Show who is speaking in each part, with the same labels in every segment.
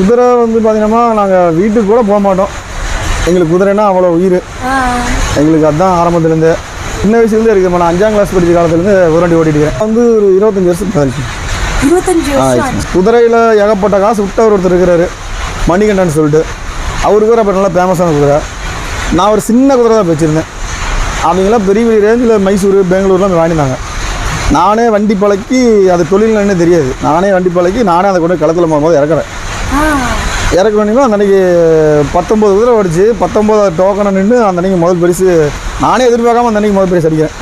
Speaker 1: குதிரை வந்து பார்த்தீங்கன்னா நாங்கள் வீட்டுக்கு கூட போக மாட்டோம். எங்களுக்கு குதிரைன்னா அவ்வளோ உயிர். எங்களுக்கு அதுதான் ஆரம்பத்துலேருந்து. சின்ன வயசுலேருந்து இருக்குது நான் அஞ்சாம் கிளாஸ் படிச்ச காலத்துலேருந்து உரண்டி ஓட்டிட்டு வந்து ஒரு இருபத்தஞ்சி வருஷம்
Speaker 2: இருபத்தஞ்சு.
Speaker 1: குதிரையில் ஏகப்பட்ட காசு விட்டவர் ஒருத்தர் இருக்கிறாரு. மணிகண்டன் சொல்லிட்டு. அவருக்கு வேறு அப்போ நல்லா ஃபேமஸான குதிரை. நான் ஒரு சின்ன குதிரை தான் வச்சுருந்தேன். அவங்களாம் பெரிய பெரிய ரேஞ்சில் மைசூர் பெங்களூர்லாம் வாங்கினாங்க. நானே வண்டி பழக்கி அது தொழில்னு தெரியாது. நானே வண்டி பழக்கி நானே அதை கொண்டு களத்தில் போகும்போது இறக்குறேன். இறக்கணுன்னா அந்த அன்னைக்கு பத்தொம்பது குதிரை ஓடிச்சு பத்தொம்பது டோக்கனை நின்று அந்த அன்னைக்கு முதல் பரிசு. நானே எதிர்பார்க்காம அந்த அன்னைக்கு முதல் பரிசு அடிக்கிறேன்.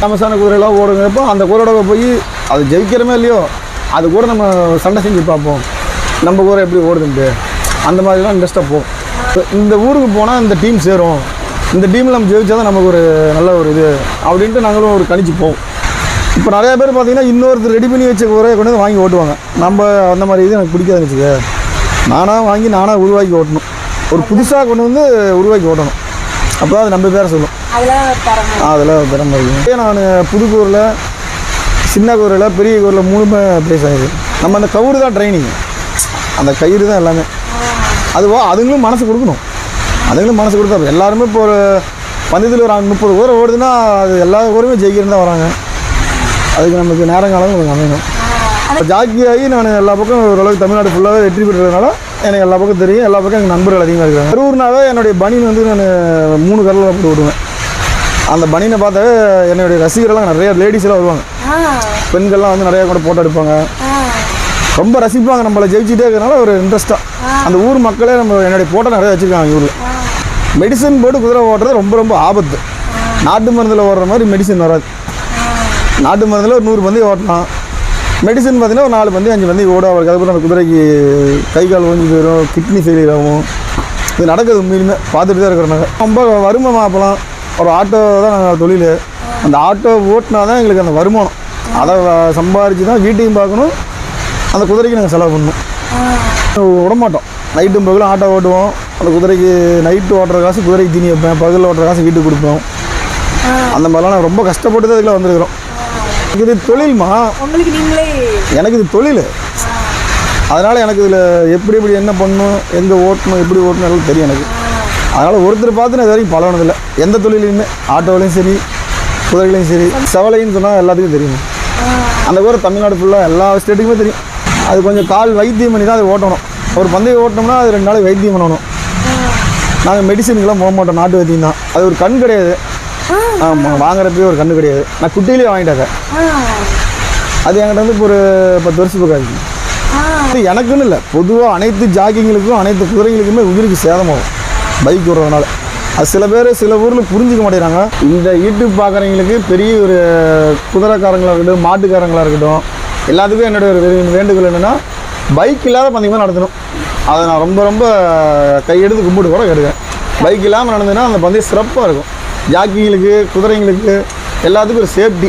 Speaker 1: ஃபேமஸான குதிரையெல்லாம் ஓடுங்கிறப்போ அந்த குதிரையோட போய் அது ஜெயிக்கிறமே இல்லையோ அது கூட நம்ம சண்டை செஞ்சு பார்ப்போம். நம்ம குதிரை எப்படி ஓடுதுன்ட்டு. அந்த மாதிரிலாம் இன்ட்ரெஸ்ட்டாக போகும். இந்த ஊருக்கு போனால் இந்த டீம் சேரும். இந்த டீமில் நம்ம ஜெயிச்சா தான் நமக்கு ஒரு நல்ல ஒரு இது. அப்படின்ட்டு நாங்களும் ஒரு கணிச்சு போவோம். இப்போ நிறைய பேர் பார்த்தீங்கன்னா இன்னொருத்தர் ரெடி பண்ணி வச்ச குதிரையை கொண்டு வந்து வாங்கி ஓட்டுவாங்க. நம்ம அந்த மாதிரி இது எனக்கு பிடிக்காதுன்னு வச்சுக்க நானாக வாங்கி நானாக உருவாக்கி ஓட்டணும். ஒரு புதுசாக கொண்டு வந்து உருவாக்கி ஓட்டணும். அப்போ அது நம்ம பேரை சொல்லும். அதில் திறமை இருக்கு நான் புதுக்கூரில் சின்ன கூரில் பெரிய கூரில் மூணுமே ப்ளேஸ் ஆகிடுது நம்ம அந்த கவுரு தான் ட்ரைனிங் அந்த கயிறு தான் எல்லாமே. அதுவா அதுங்களும் மனசு கொடுக்கணும். அதுங்களும் மனசு கொடுத்தா எல்லாருமே இப்போ ஒரு பந்தயத்தில் ஒரு முப்பது ஓவர் ஓடுதுன்னா அது எல்லா ஊருமே ஜெயிக்கிறன்னு தான் வராங்க. அதுக்கு நமக்கு நேரங்காலம் நமக்கு அமையணும். ஜாக்கி ஆகி நான் எல்லா பக்கம் ஓரளவுக்கு தமிழ்நாடு ஃபுல்லாகவே வெற்றி பெற்றதுனால எனக்கு எல்லா பக்கம் தெரியும். எல்லா பக்கம் எங்கள் நண்பர்கள் அதிகமாக இருக்காங்க கரூர்னாவே என்னுடைய பனியன் வந்து நான் மூணு கரில் போட்டு விடுவேன். அந்த பனியனை பார்த்தாவே என்னுடைய ரசிகர்கள்லாம் நிறைய லேடிஸ் எல்லாம் வருவாங்க. பெண்கள்லாம் வந்து நிறைய கூட போட்டோ எடுப்பாங்க. ரொம்ப ரசிப்பாங்க நம்மளை ஜெயிச்சிட்டே இருக்கிறனால ஒரு இன்ட்ரெஸ்ட்டாக அந்த ஊர் மக்களே நம்ம என்னுடைய போட்டோ நிறைய வச்சுருக்காங்க ஊரில். மெடிசன் போட்டு குதிரை ஓட்டுறது ரொம்ப ரொம்ப ஆபத்து. நாட்டு மருந்தில் ஓடுற மாதிரி மெடிசன் வராது. நாட்டு மருந்தில் ஒரு நூறு பந்தி ஓட்டலாம். மெடிசன் பார்த்தீங்கன்னா ஒரு நாலு பந்தி அஞ்சு பந்தி ஓடும் அவருக்கு. அதுக்கப்புறம் அந்த குதிரைக்கு கை கால் ஓஞ்சி போயிடும் கிட்னி ஃபெயிலியர் ஆகும். இது நடக்குது உண்மையிலுமே. பார்த்துட்டு தான் இருக்கிறோம் நாங்கள் ரொம்ப வருமானம் அப்போலாம். ஒரு ஆட்டோ தான் நாங்கள் தொழில். அந்த ஆட்டோ ஓட்டினா தான் எங்களுக்கு அந்த வருமானம். அதை சம்பாரித்து தான் வீட்டையும் பார்க்கணும். அந்த குதிரைக்கு நாங்கள் செலவு பண்ணணும். விடமாட்டோம். நைட்டும் பகலும் ஆட்டோ ஓட்டுவோம். அந்த குதிரைக்கு நைட்டு ஓட்டுற காசு குதிரைக்கு தீனி வைப்பேன். பகலில் ஓட்டுற காசு வீட்டுக்கு கொடுப்போம். அந்த மாதிரிலாம் நாங்கள் ரொம்ப கஷ்டப்பட்டு தான் இதில் வந்திருக்கிறோம். இது தொழில்மா
Speaker 2: உங்களுக்கு நீங்களே
Speaker 1: எனக்கு இது தொழில். அதனால் எனக்கு இதில் எப்படி எப்படி என்ன பண்ணணும் எங்கே ஓட்டணும் எப்படி ஓட்டணும் எல்லாம் தெரியும் எனக்கு. அதனால் ஒருத்தர் பார்த்து நான் இது வரைக்கும் பழகினதில்லை. எந்த தொழிலையுமே ஆட்டோவிலையும் சரி குதிரைகளையும் சரி செவலைன்னு சொன்னால் எல்லாத்துக்கும் தெரியும். அந்த ஊர் தமிழ்நாடு ஃபுல்லாக எல்லா ஸ்டேட்டுக்குமே தெரியும். அது கொஞ்சம் கால் வைத்தியம் பண்ணி தான் அதை ஓட்டணும். ஒரு பந்தயம் ஓட்டணும்னா அது ரெண்டு நாளைக்கு வைத்தியம் பண்ணணும். நாங்கள் மெடிசனுக்கெல்லாம் போக மாட்டோம் நாட்டு வைத்தியம் தான். அது ஒரு கண் கிடையாது. ஆமாம் வாங்குறப்பயே ஒரு கண்ணு கிடையாது. நான் குட்டியிலே வாங்கிட்டாங்க அது என்கிட்ட வந்து இப்போ ஒரு பத்து வருஷத்துக்கு ஆச்சு
Speaker 2: ஆ,
Speaker 1: இது எனக்குன்னு இல்லை. பொதுவாக அனைத்து ஜாக்கிங்களுக்கும் அனைத்து குதிரைகளுக்குமே உயிருக்கு சேதமாகும் பைக் விடுறதுனால அது சில பேர் சில ஊரில் புரிஞ்சிக்க மாட்டேங்கிறாங்க. இந்த யூடியூப் பார்க்குறவங்களுக்கு பெரிய ஒரு குதிரைக்காரங்களாக இருக்கட்டும் மாட்டுக்காரங்களாக இருக்கட்டும் எல்லாத்துக்கும் என்னுடைய ஒரு வேண்டுகோள் என்னென்னா பைக் இல்லாத பந்தயமாக நடத்தணும். அதை நான் ரொம்ப ரொம்ப கையெடுத்து கும்பிட்டு கூட கேட்டுக்கேன் பைக் இல்லாமல் நடந்ததுன்னா அந்த பந்தயம் சிறப்பாக இருக்கும். ஜாக்கிங்களுக்கு குதிரைங்களுக்கு எல்லாத்துக்கும் ஒரு சேஃப்டி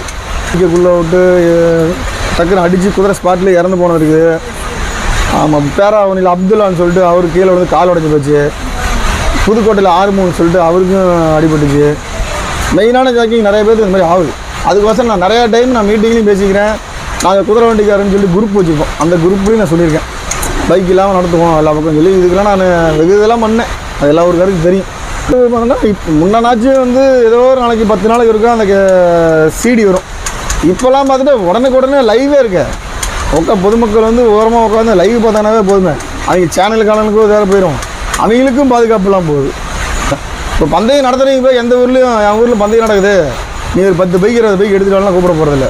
Speaker 1: குள்ளே விட்டு டக்குன்னு அடித்து குதிரை ஸ்பாட்லேயே இறந்து போனது இருக்குது. ஆமாம் பேராவணியில் அப்துல்லான்னு சொல்லிட்டு அவர் கீழே வந்து கால் உடஞ்சி போச்சு. புதுக்கோட்டையில் ஆறுமூன்னு சொல்லிட்டு அவருக்கும் அடிபட்டுச்சு. மெயினான ஜாக்கிங் நிறைய பேருக்கு இந்த மாதிரி ஆகுது. அதுக்கோசரம் நான் நிறையா டைம் நான் மீட்டிங்லேயும் பேசிக்கிறேன். நாங்கள் குதிரை வண்டிக்காரன்னு சொல்லி குரூப் வச்சுருக்கோம். அந்த குரூப்லேயும் நான் சொல்லியிருக்கேன். பைக் இல்லாமல் நடத்துவோம் எல்லா பக்கம் சொல்லி இதுக்கெல்லாம் நான் வெகு இதெல்லாம் பண்ணேன். அது எல்லா ஊருக்காருக்கும் தெரியும். இப்போ முன்னாச்சும் வந்து ஏதோ ஒரு நாளைக்கு பத்து நாளைக்கு இருக்கும் அந்த சிடி வரும். இப்போல்லாம் பார்த்துட்டு உடனுக்கு உடனே லைவே இருக்கு. உட்கா பொதுமக்கள் வந்து ஓரமாக உட்காந்து லைவ் பார்த்தானாவே போதுமே. அவங்க சேனலுக்கானனுக்கும் வேறு போயிடும் அவங்களுக்கும் பாதுகாப்புலாம் போகுது. இப்போ பந்தயம் நடத்துகிறீங்க போய் எந்த ஊர்லேயும் என் ஊரில் பந்தயம் நடக்குது. நீ ஒரு பத்து பைக் இருபது பைக் எடுத்துட்டு கூப்பிட போகிறதில்ல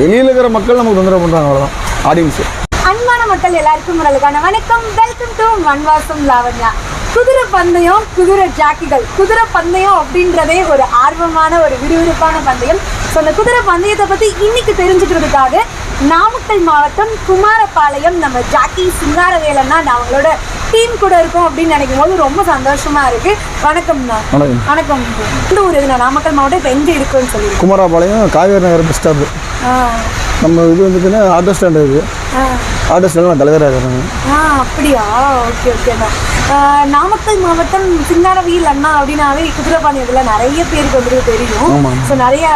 Speaker 1: வெளியில் இருக்கிற மக்கள் நமக்கு தொந்தரவு பண்ணுறாங்க அவ்வளோதான் ஆடியன்ஸு
Speaker 2: அன்பான மக்கள் எல்லாருக்கும் வணக்கம் வெல்கம் டு வன்வாசம் லாவண்யா குதிரை பந்தயம் குதிரை ஜாக்கிகள். குதிரை பந்தயம் அப்படின்றதே ஒரு ஆர்வமான ஒரு விறுவிறுப்பான பந்தயம். ஸோ அந்த குதிரை பந்தயத்தை பற்றி இன்னைக்கு தெரிஞ்சுக்கிறதுக்காக நாமக்கல் மாவட்டம் குமாரபாளையம் நம்ம ஜாக்கி சிங்காரவேலன்னா நான் அவங்களோட டீம் கூட இருக்கோம் அப்படின்னு நினைக்கும் போது ரொம்ப சந்தோஷமா இருக்கு. வணக்கம்ண்ணா
Speaker 1: வணக்கம்.
Speaker 2: வணக்கம். இந்த ஊர் எதுனா நாமக்கல் மாவட்டம் இப்போ எங்கே இருக்குன்னு சொல்லி
Speaker 1: குமாரபாளையம் காவேரி நகர் பஸ் ஸ்டாப்பு
Speaker 2: ஆ.
Speaker 1: நம்ம இது வந்துட்டுன்னா ஆட்டோ ஸ்டாண்ட் இருக்குது ஆட்டோ ஸ்டாண்டில் நான் தலைவராக இருக்கிறேன்.
Speaker 2: அப்படியா? ஓகே ஓகேண்ணா நாமக்கல் மாவட்டம் சிங்காரவியல் அண்ணா அப்படின்னாவே குதிரை பந்தயத்தில் நிறைய பேருக்கு வந்துட்டு தெரியும். ஸோ நிறைய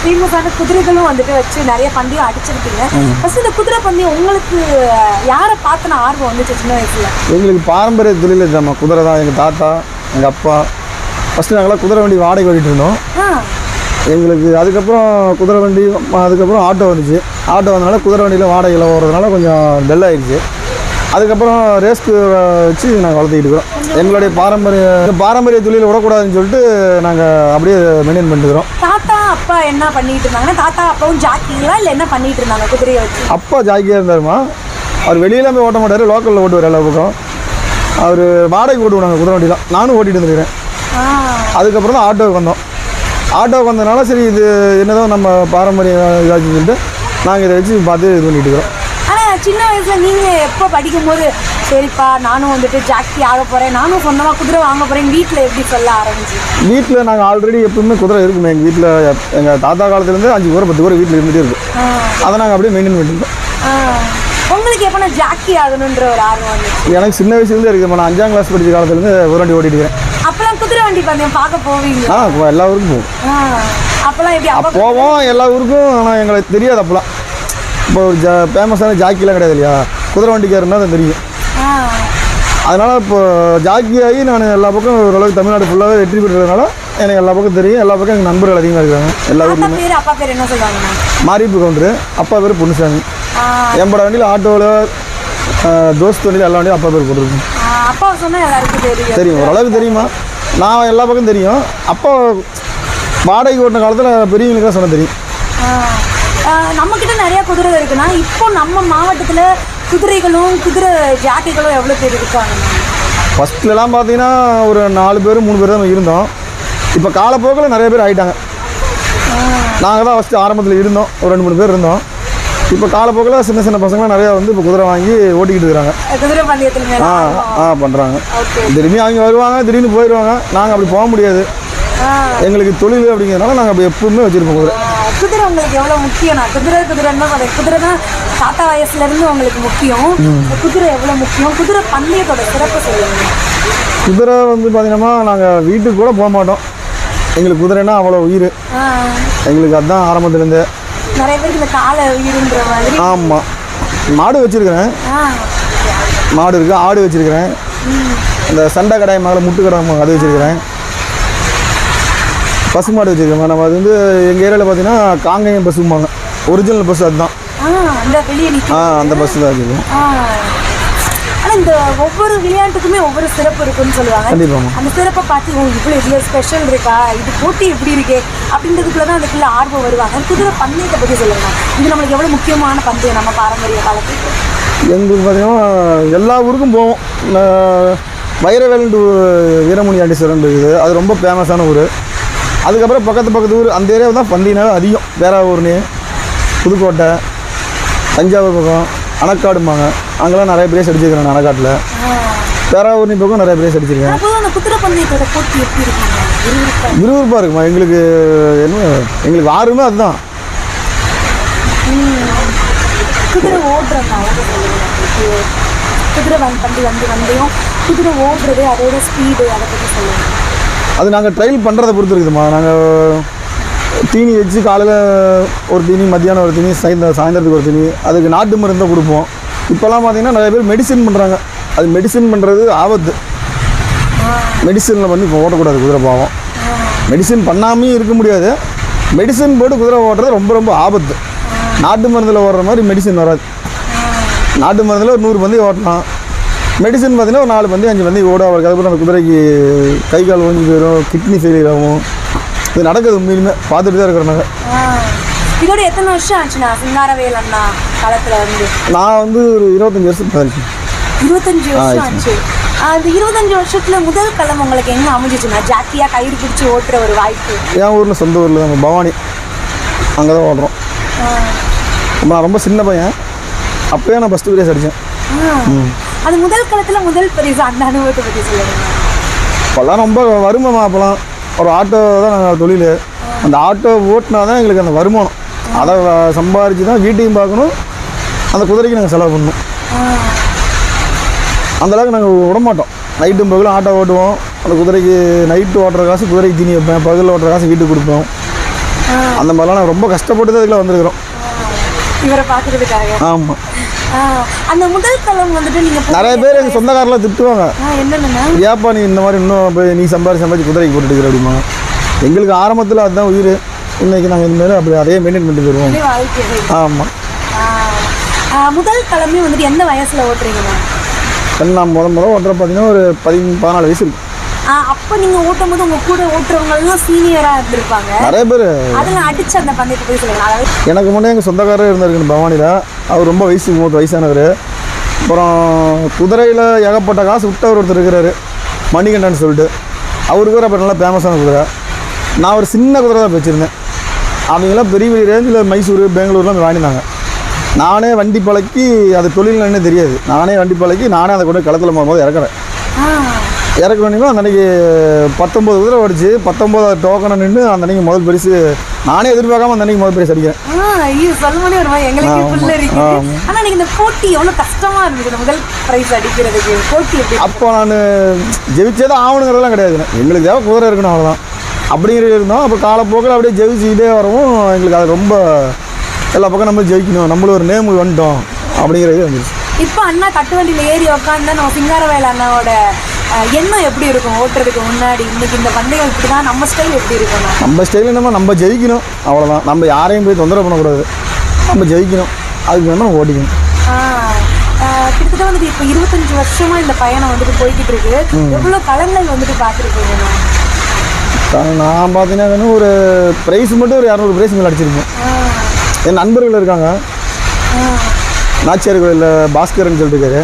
Speaker 2: ஃபேமஸான குதிரைகளும் வந்துட்டு வச்சு நிறைய பந்தயம் அடிச்சிருக்கீங்க. ஃபர்ஸ்ட் இந்த குதிரை பந்தயம் உங்களுக்கு யாரை பார்த்துன ஆர்வம் வந்துச்சு சின்ன வயசுல?
Speaker 1: எங்களுக்கு பாரம்பரிய தொழில் நம்ம குதிரை தான். எங்கள் தாத்தா எங்கள் அப்பா. ஃபஸ்ட்டு நாங்களாம் குதிரை வண்டி வாடகை ஓட்டிகிட்டு இருந்தோம். எங்களுக்கு அதுக்கப்புறம் குதிரை வண்டி அதுக்கப்புறம் ஆட்டோ வந்துச்சு. ஆட்டோ வந்தனால குதிரை வண்டியில் வாடகையில் ஓடுறதுனால கொஞ்சம் டல் ஆயிடுச்சு அதுக்கப்புறம் ரேஸ்க்கு வச்சு நாங்கள் வளர்த்துக்கிட்டு இருக்கிறோம். எங்களுடைய பாரம்பரிய பாரம்பரிய தொழில் விடக்கூடாதுன்னு சொல்லிட்டு நாங்கள் அப்படியே மெயின்டைன் பண்ணிட்டுக்கிறோம்
Speaker 2: தாத்தா அப்பா என்ன பண்ணிட்டு இருந்தாங்கன்னா தாத்தா அப்பாவும் ஜாக்கிங்களா? இல்லை என்ன பண்ணிட்டு இருந்தாங்க குதிரையை வச்சு?
Speaker 1: அப்பா ஜாக்கியாக இருந்தாருமா? அவர் வெளியெல்லாம் போய் ஓட்ட மாட்டார் லோக்கலில் ஓட்டுவார் எல்லா பக்கம். அவர் வாடகை ஓட்டுவாங்க குதிரை வண்டி தான் நானும் ஓட்டிகிட்டு இருந்திருக்கிறேன். அதுக்கப்புறம் தான் ஆட்டோவுக்கு வந்தோம். ஆட்டோவுக்கு வந்தனால சரி இது என்னதான் நம்ம பாரம்பரிய இதாச்சுன்னு சொல்லிட்டு நாங்கள் இதை வச்சு பார்த்து இது பண்ணிட்டு இருக்கிறோம்.
Speaker 2: சின்ன வயசுல நீங்க எப்போ படிக்கும்போது சரிப்பா நானும் வந்துட்டு ஜாக்கி ஆக போறேன் நானும் சொந்தமா குதிரை வாங்க போறேன் வீட்ல எப்படி சொல்ல ஆரம்பிச்சு?
Speaker 1: வீட்டில் நாங்கள் ஆல்ரெடி எப்பவுமே குதிரை இருக்குமே. எங்கள் வீட்டில் எங்கள் தாத்தா காலத்துலேருந்து அஞ்சு குதிரை பத்து குதிரை வீட்டில் இருந்துகிட்டே இருக்கும் அதை நாங்கள் அப்படியே மெயின்டைன் பண்ணிருக்கோம்
Speaker 2: உங்களுக்கு எப்போ நான் ஜாக்கி ஆகணுன்ற ஒரு ஆர்வம்
Speaker 1: எனக்கு சின்ன வயசுலேருந்தே இருக்குது நான் அஞ்சாம் கிளாஸ் படிச்ச காலத்துலேருந்து ஒரு வண்டி ஓட்டிட்டு இருக்கேன்
Speaker 2: அப்பெல்லாம் குதிரை வண்டி பந்தயம் பார்க்க போவீங்க
Speaker 1: ஆ எல்லா ஊருக்கும் போவோம்.
Speaker 2: அப்பெல்லாம் எப்படி
Speaker 1: போவோம் எல்லா ஊருக்கும். ஆனால் எங்களுக்கு தெரியாது அப்போலாம் இப்போ ஒரு ஜா ஃபேமஸான ஜாக்கிலாம் கிடையாது இல்லையா? குதிரை வண்டிக்காரன்னா தான் தெரியும். அதனால் இப்போ ஜாக்கி ஆகி நான் எல்லா பக்கம் ஓரளவுக்கு தமிழ்நாடு ஃபுல்லாகவே வெற்றி பெற்றதுனால எனக்கு எல்லா பக்கம் தெரியும். எல்லா பக்கம் எங்கள் நண்பர்கள் அதிகமாக இருக்காங்க. எல்லா ஊர்லேயுமே. மாரிப்பு கவுண்டரு அப்பா பேர் பொன்னுசாமி. எம்பட வண்டியில் ஆட்டோவில் தோஸ்த் வண்டியில் எல்லா வண்டியும் அப்பா பேர் போட்டிருக்கோம்.
Speaker 2: அப்பா தெரியும்.
Speaker 1: ஓரளவுக்கு தெரியுமா? நான் எல்லா பக்கம் தெரியும். அப்பா வாடகை ஓட்டின காலத்தில் பெரியவங்களுக்கு சொன்ன தெரியும்.
Speaker 2: நம்ம கிட்ட நிறைய குதிரை இருக்குன்னா இப்போ நம்ம மாவட்டத்துல குதிரைகளும் குதிரை ஜாக்கிகளும் எவ்வளவு பேர் இருக்காங்க?
Speaker 1: ஃபஸ்ட்லலாம் பார்த்தீங்கன்னா ஒரு நாலு பேர் மூணு பேர் தான் இருந்தோம். இப்போ காலப்போக்கில் நிறைய பேர் ஆகிட்டாங்க நாங்கள் தான் ஃபஸ்ட்டு ஆரம்பத்தில் இருந்தோம். ஒரு ரெண்டு மூணு பேர் இருந்தோம். இப்போ காலப்போக்கில் சின்ன சின்ன பசங்களாம் நிறையா வந்து இப்போ குதிரை வாங்கி ஓட்டிக்கிட்டு இருக்கிறாங்க. ஆ ஆ பண்ணுறாங்க திடீர்னு அவங்க வருவாங்க திடீர்னு போயிடுவாங்க. நாங்கள் அப்படி போக முடியாது. எங்களுக்கு தொழில் அப்படிங்கிறதுனால நாங்கள் அப்படி எப்பவுமே வச்சுருப்போம் குதிரை.
Speaker 2: குதிரை உங்களுக்கு எவ்வளவு முக்கியம்னா குதிரை குதிரைன்னா அது குதிரை தான் தாத்தா வயசுல இருந்து உங்களுக்கு முக்கியம். இந்த குதிரை எவ்வளவு முக்கியம்? குதிரை பந்தயத்தோட சிறப்பு சொல்லுங்க.
Speaker 1: குதிரை வந்து பார்த்தீங்கன்னா நாங்கள் வீட்டுக்கு கூட போக மாட்டோம். எங்களுக்கு குதிரைன்னா அவ்வளோ உயிர். எங்களுக்கு அதுதான் ஆரம்பத்துலேருந்தே.
Speaker 2: நிறைய பேருக்கு இந்த காலை உயிருன்ற மாதிரி.
Speaker 1: ஆமாம் மாடு வச்சுருக்கிறேன். மாடு இருக்குது ஆடு வச்சுருக்கிறேன். இந்த சண்டை கடாய் மகளை முட்டு கடாய் அது வச்சுருக்கிறேன். பசு மாடு வச்சுருக்கேன் நம்ம அது வந்து எங்கள் ஏரியாவில் பார்த்தீங்கன்னா காங்கேயம் பசும்பாங்க ஒரிஜினல் பஸ் அதுதான்.
Speaker 2: ஆ, அந்த
Speaker 1: பஸ் தான் வச்சுருக்கேன்
Speaker 2: ஆனால் இந்த ஒவ்வொரு விளையாட்டுக்குமே ஒவ்வொரு சிறப்பு இருக்குன்னு சொல்லுவாங்க. அந்த சிறப்பை பார்த்து ஓ இவ்வளோ இவ்வளோ ஸ்பெஷல் இருக்கா? இது போட்டி எப்படி இருக்கே? அப்படின்றதுக்குள்ள தான் அதுக்குள்ள ஆர்வம் வருவாங்க. குதிரை பந்தயத்தை பற்றி சொல்லுங்க. இது நம்மளுக்கு எவ்வளோ முக்கியமான பந்தயம் நம்ம பாரம்பரிய காலத்துக்கு?
Speaker 1: எங்களுக்கு பார்த்தீங்கன்னா எல்லா ஊருக்கும் போவோம். வைரவேலன் டு வீரமணி ஆண்டீஸ்வரன் இருக்குது. அது ரொம்ப ஃபேமஸான ஊர். அதுக்கப்புறம் பக்கத்து பக்கத்து ஊர் அந்த ஏரியாவில் தான் பந்தினாவே அதிகம். பேராவூர்னி புதுக்கோட்டை தஞ்சாவூர் பக்கம் அணக்காடும்பாங்க. அங்கெல்லாம் நிறைய பிரைஸ் அடிச்சிருக்கிறேன் நான் அணக்காட்டில் பேராவூர்னி பக்கம் நிறைய பிரைஸ் அடிச்சிருக்கேன் விறுவிறுப்பாக இருக்குமா? எங்களுக்கு என்ன எங்களுக்கு ஆர்வமே அதுதான்.
Speaker 2: குதிரை வந்து வந்து வந்தையும் குதிரை ஓடுறது அதோட ஸ்பீடு அதை பற்றி சொல்லுங்க.
Speaker 1: அது நாங்கள் ட்ரையல் பண்ணுறதை பொறுத்து இருக்குதுமா நாங்கள் தீனி வச்சு காலையில் ஒரு தீனி மத்தியானம் ஒரு தீனி சாயந்த சாயந்தரத்துக்கு ஒரு தீனி அதுக்கு நாட்டு மருந்தை கொடுப்போம். இப்போல்லாம் பார்த்திங்கன்னா நிறைய பேர் மெடிசன் பண்ணுறாங்க அது மெடிசின் பண்ணுறது ஆபத்து. மெடிசனில் பண்ணி இப்போ ஓட்டக்கூடாது குதிரை பாவம். மெடிசன் பண்ணாமையும் இருக்க முடியாது. மெடிசன் போட்டு குதிரை ஓட்டுறது ரொம்ப ரொம்ப ஆபத்து. நாட்டு மருந்தில் ஓடுற மாதிரி மெடிசன் வராது. நாட்டு மருந்தில் ஒரு நூறு பந்தி ஓட்டலாம். மெடிசன் பார்த்தீங்கன்னா ஒரு நாலு பந்தி அஞ்சு பந்தி ஓட அவருக்கு அதுக்கப்புறம் அந்த குதிரைக்கு கை கால் ஓஞ்சி போயிடும் கிட்னி ஃபெயிலியர் ஆகும். இது நடக்குது உண்மையிலுமே பார்த்துட்டு தான் இருக்கிறோம் நாங்கள்.
Speaker 2: இதோட எத்தனை வருஷம் ஆச்சுண்ணா சிங்காரவேல் அண்ணா காலத்துல வந்து
Speaker 1: நான் வந்து ஒரு இருபத்தஞ்சி வருஷம் ஆயிடுச்சு
Speaker 2: இருபத்தஞ்சு வருஷம் ஆச்சு. அந்த இருபத்தஞ்சு வருஷத்துல முதல் களம் உங்களுக்கு எங்க அமைஞ்சிச்சுண்ணா ஜாக்கியா கயிறு பிடிச்சி ஓட்டுற ஒரு வாய்ப்பு.
Speaker 1: என் ஊரில் சொந்த ஊரில் நம்ம பவானி. அங்கே தான் ஓடுறோம் நான் ரொம்ப சின்ன பையன். அப்போயே நான் ஃபஸ்ட்டு ரேஸ் அடித்தேன்.
Speaker 2: அது முதல் களத்துல முதல் பரிசு அந்த அனுபவத்தை பத்தி சொல்லுங்க.
Speaker 1: அப்போல்லாம் ரொம்ப வருமானமா அப்போல்லாம். ஒரு ஆட்டோ தான் நாங்கள் தொழில். அந்த ஆட்டோ ஓட்டினா தான் எங்களுக்கு அந்த வருமானம். அதை சம்பாரித்து தான் வீட்டையும் பார்க்கணும். அந்த குதிரைக்கு நாங்கள் செலவு பண்ணணும். அந்த அளவுக்கு நாங்கள் விட மாட்டோம். நைட்டும் பகலும் ஆட்டோ ஓட்டுவோம். அந்த குதிரைக்கு நைட்டு ஓட்டுற காசு குதிரைக்கு தீனி வைப்பேன். பகலில் ஓட்டுற காசு வீட்டுக்கு கொடுப்போம். அந்த மாதிரிலாம் நான் ரொம்ப கஷ்டப்பட்டு தான் இதுக்குள்ள வந்திருக்கிறோம்.
Speaker 2: இவரை பார்க்கறதுக்காக
Speaker 1: ஆமாம்
Speaker 2: அந்த முதல் தளம் வந்துட்டு நீங்க போ-
Speaker 1: நிறைய பேர் எங்கள் சொந்தக்காரெலாம் திட்டுவாங்க.
Speaker 2: என்னென்ன
Speaker 1: ஏப்பா நீ இந்த மாதிரி இன்னும் போய் நீ சம்பாரிச்சு சம்பாதிச்சு குதிரைக்கு போட்டுக்கிற அப்படிமா? எங்களுக்கு ஆரம்பத்தில் அதுதான் உயிர். இன்னைக்கு நாங்கள் இனிமேல் அப்படி அதே மெயின்டைன் பண்ணிட்டு வருவோம். ஆமாம்
Speaker 2: முதல் தளமே வந்துட்டு எந்த வயசுல ஓட்டுறீங்கண்ணா
Speaker 1: நான் முத முத ஓட்டுற பார்த்தீங்கன்னா ஒரு பதிமூணு பதினாலு வயசு இருக்கும்
Speaker 2: அப்ப நீங்க ஓட்டும் போது உங்க கூட ஓட்டுறவங்க எல்லாம் சீனியரா இருந்திருப்பாங்க.
Speaker 1: நிறைய பேர்.
Speaker 2: அதெல்லாம் அடிச்சு அந்த பந்தயத்தை போய் சொல்லுங்க. அதாவது
Speaker 1: எனக்கு முன்னே எங்கள் சொந்தக்காரர் இருந்தாருங்க பவானியில். அவர் ரொம்ப வயசு மூத்த வயசானவர். அப்புறம் குதிரையில் ஏகப்பட்ட காசு விட்டவர் ஒருத்தர் இருக்கிறாரு மணிகண்டன் சொல்லிட்டு. அவருக்கு கூட அப்புறம் நல்லா ஃபேமஸான குதிரை. நான் ஒரு சின்ன குதிரை தான் வச்சுருந்தேன். அவங்களாம் பெரிய பெரிய ரேஞ்சில் மைசூர் பெங்களூர்லாம் வாங்கினாங்க நானே வண்டி பழக்கி அது தொழில் என்ன தெரியாது. நானே வண்டி பழக்கி நானே அதை கொண்டு களத்தில் போகும்போது இறக்குறேன்.
Speaker 2: ஆ,
Speaker 1: இறக்கணுன்னா அந்த அன்னைக்கு பத்தொம்பது குதிரை ஓடிச்சு பத்தொம்போது டோக்கனை நின்று அந்த அன்னைக்கு முதல் பரிசு. நானே எதிர்பார்க்காம அந்த அன்னைக்கு முதல் பரிசு அடிக்கிறேன். அப்போ நான் ஜெயிச்சே தான் ஆகணுங்கிறதெல்லாம் கிடையாது. எங்களுக்கு தேவை குதிரை இருக்கணும் அவ்வளோதான் அப்படிங்கிறது இருந்தோம் அப்போ காலப்போக்கில் அப்படியே ஜெயிச்சுக்கிட்டே வரவும். எங்களுக்கு அது ரொம்ப எல்லா பக்கம் நம்ம ஜெயிக்கணும். நம்மளும் ஒரு நேம் வந்துட்டோம். அப்படிங்கிறது வந்துருச்சு.
Speaker 2: இப்போ அண்ணா கட்டுவண்டியில ஏறி உட்காந்தா நம்ம சிங்காரவேல அண்ணாவோட எண்ணம் எப்படி இருக்கும் ஓட்டுறதுக்கு முன்னாடி? இன்னைக்கு இந்த பந்தயம் இப்படி தான் நம்ம ஸ்டைல் எப்படி இருக்கும்
Speaker 1: நம்ம ஸ்டைலில் நம்ம நம்ம ஜெயிக்கணும் அவ்வளோதான் நம்ம யாரையும் போய் தொந்தரவு பண்ணக்கூடாது. நம்ம ஜெயிக்கணும் அதுக்கு வேணும் ஓடிக்கணும்
Speaker 2: ஆஹ், கிட்டத்தட்ட வந்துட்டு இப்போ இருபத்தஞ்சு வருஷமா இந்த பயணம் வந்துட்டு போய்கிட்டு இருக்கு எவ்வளவு களங்கள் வந்துட்டு பார்த்துருக்கீங்க?
Speaker 1: நான் பார்த்தீங்கன்னா ஒரு ப்ரைஸ் மட்டும் ஒரு இரநூறு ப்ரைஸ் மேலே அடிச்சிருப்பேன் என் நண்பர்கள் இருக்காங்க. நாச்சியார் கோயிலில் பாஸ்கர்னு சொல்லிட்டு இருக்காரு.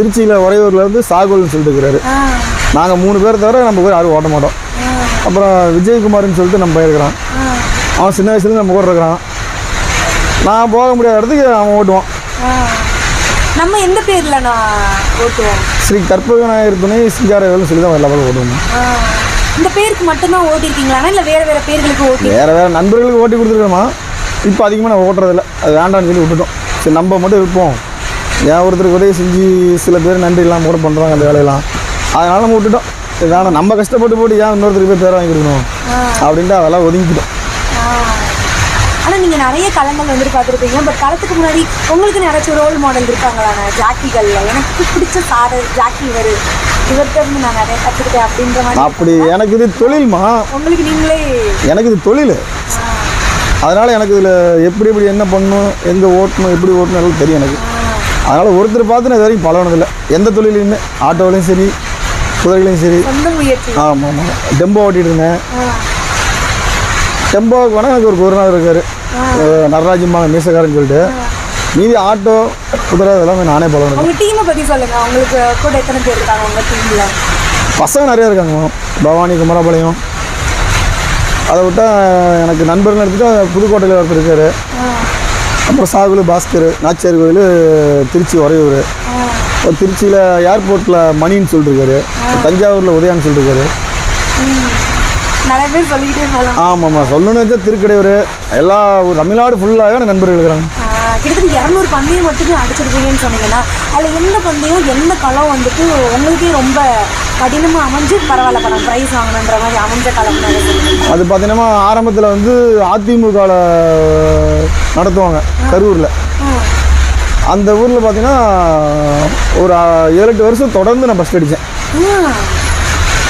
Speaker 1: திருச்சியில் உறையூரில் வந்து சாகுல்னு சொல்லிட்டு இருக்கிறாரு. நாங்கள் மூணு பேர் தவிர நம்ம பேர் யாரும் ஓட்ட மாட்டோம். அப்புறம் விஜயகுமார்னு சொல்லிட்டு நம்ம போயிருக்கிறான். அவன் சின்ன வயசுலேருந்து நம்ம கூட இருக்கிறான். நான் போக முடியாத இடத்துக்கு அவன் ஓட்டுவான்.
Speaker 2: நம்ம எந்த பேர்ல நான் ஓட்டுவோம்?
Speaker 1: ஸ்ரீ கற்பக துணை சிங்காரவேல்னு சொல்லி தான் எல்லா பேரும் ஓட்டுவோம்
Speaker 2: இந்த பேருக்கு மட்டும்தான் ஓட்டிருக்கீங்களா இல்ல வேற வேற பேர்களுக்கு ஓட்டி
Speaker 1: வேறு வேறு நண்பர்களுக்கு ஓட்டி கொடுத்துருக்கோமா இப்போ அதிகமாக நான் ஓட்டுறதில்ல. அது வேண்டாம்னு சொல்லி விட்டுட்டோம். சரி நம்ம மட்டும் இருப்போம். ஏன் ஒருத்தருக்கு உதவி செஞ்சு சில பேர் நன்றி இல்லாமல் கூட பண்ணுறாங்க அந்த வேலையெல்லாம். அதனால் நம்ம விட்டுட்டோம். வேணாம் நம்ம கஷ்டப்பட்டு போட்டு ஏன் இன்னொருத்தருக்கு போய் பேர் வாங்கி கொடுக்கணும்? அப்படின்ட்டு அதெல்லாம் ஒதுங்கிட்டோம்
Speaker 2: ஆஹ். ஆனா நீங்க நிறைய களங்கள் வந்துட்டு பார்த்துருப்பீங்க. பட் களத்துக்கு முன்னாடி உங்களுக்கு யாராச்சும் ரோல் மாடல் இருக்காங்களா? ஜாக்கிகள்ல. எனக்கு பிடிச்ச சாரு ஜாக்கி இவரு. இவர்கிட்ட நான் நிறைய கத்துக்கிட்டேன் அப்படின்ற மாதிரி
Speaker 1: அப்படி எனக்கு இது தொழில்மா?
Speaker 2: உங்களுக்கு நீங்களே
Speaker 1: எனக்கு இது தொழில். அதனால் எனக்கு இதில் எப்படி எப்படி என்ன பண்ணணும் எங்கே ஓட்டணும் எப்படி ஓட்டணும் எல்லாம் தெரியும் எனக்கு. அதனால் ஒருத்தர் பார்த்து நான் இது வரைக்கும் பழகினதில்லை. எந்த தொழிலையுமே ஆட்டோவிலையும் சரி குதிரைகளையும் சரி. ஆமாம் ஆமாம் டெம்போ ஓட்டிகிட்டு இருந்தேன். டெம்போவுக்கு வேணால் எனக்கு ஒரு குருநாதர் இருக்கார். நடராஜம்பாங்க மீசக்காரன்னு சொல்லிட்டு. மீதி ஆட்டோ குதிரை இதெல்லாமே நானே பழகணும்
Speaker 2: உங்க டீமை பத்தி சொல்லுங்க. உங்களுக்கு கூட எத்தனை பேர் இருக்காங்க உங்க டீம்ல
Speaker 1: பசங்க நிறைய இருக்காங்க பவானி குமரபாளையம். அதை விட்டால் எனக்கு நண்பர்கள் எடுத்துகிட்டா புதுக்கோட்டையில் ஒருத்தர் இருக்கார். அப்புறம் சாகுலு பாஸ்கர் நாச்சியார் கோயில் திருச்சி உறையூர். அப்புறம் திருச்சியில் ஏர்போர்ட்டில் மணின்னு சொல்லிட்டு இருக்காரு தஞ்சாவூரில் உதயான்னு
Speaker 2: போகலாம்.
Speaker 1: ஆமாம்மா சொல்லணும்னு வச்சா திருக்கடையூர். எல்லா தமிழ்நாடு ஃபுல்லாகவே நண்பர்கள் இருக்கிறாங்க.
Speaker 2: கிட்டத்தட்ட இரநூறு பந்தயம் மட்டுமே அடிச்சிருக்கீங்கன்னு சொன்னீங்கன்னா அதில் எந்த பந்தயம் எந்த களம் வந்துட்டு உங்களுக்கே ரொம்ப கடினமாக அமைஞ்சு பரவாயில்ல படம் ப்ரைஸ் வாங்கணுன்ற மாதிரி அமைஞ்ச களம்
Speaker 1: அது பார்த்தீங்கன்னா ஆரம்பத்தில் வந்து அதிமுகவில் நடத்துவாங்க கரூரில். அந்த ஊரில் பார்த்தீங்கன்னா ஒரு ஏழு எட்டு வருஷம் தொடர்ந்து நான் ஃபஸ்ட் அடித்தேன்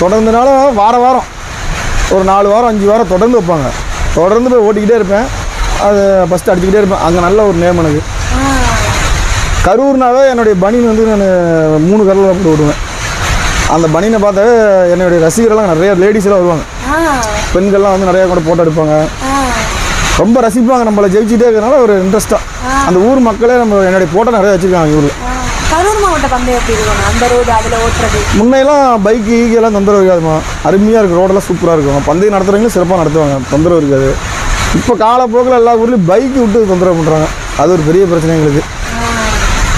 Speaker 1: தொடர்ந்துனால வார வாரம் ஒரு நாலு வாரம் அஞ்சு வாரம் தொடர்ந்து வைப்பாங்க. தொடர்ந்து போய் ஓட்டிக்கிட்டே இருப்பேன். அது ஃபஸ்ட்டு அடிச்சுக்கிட்டே இருப்பேன். அங்கே நல்ல ஒரு நேம் எனக்கு. கரூர்னாவே என்னுடைய பனின் வந்து நான் மூணு கலரில் போட்டு விடுவேன். அந்த பனினை பார்த்தாவே என்னுடைய ரசிகர்கள்லாம் நிறைய லேடிஸ்லாம் வருவாங்க. பெண்கள்லாம் வந்து நிறையா கூட போட்டோ எடுப்பாங்க. ரொம்ப ரசிப்பாங்க. நம்மளை ஜெயிச்சுட்டே இருக்கிறனால ஒரு இன்ட்ரெஸ்ட்டாக அந்த ஊர் மக்களே நம்ம என்னுடைய போட்டோ நிறைய வச்சுருக்காங்க ஊரில்
Speaker 2: கரூர் மாவட்ட பந்தயம் எப்படி இருக்கும்? அந்த ரோடு அதில் ஓட்டுறது?
Speaker 1: முன்னையெல்லாம் பைக்கு ஈக்கு எல்லாம் தொந்தரவு இருக்காதுமா. அருமையாக இருக்கும் ரோடெல்லாம் சூப்பராக இருக்கும். பந்தயம் நடத்துகிறவங்களும் சிறப்பாக நடத்துவாங்க. தொந்தரவு இருக்காது. இப்போ காலப்போக்கில் எல்லா ஊர்லேயும் பைக்கு விட்டு தொந்தரவு பண்ணுறாங்க அது ஒரு பெரிய பிரச்சனை எங்களுக்கு.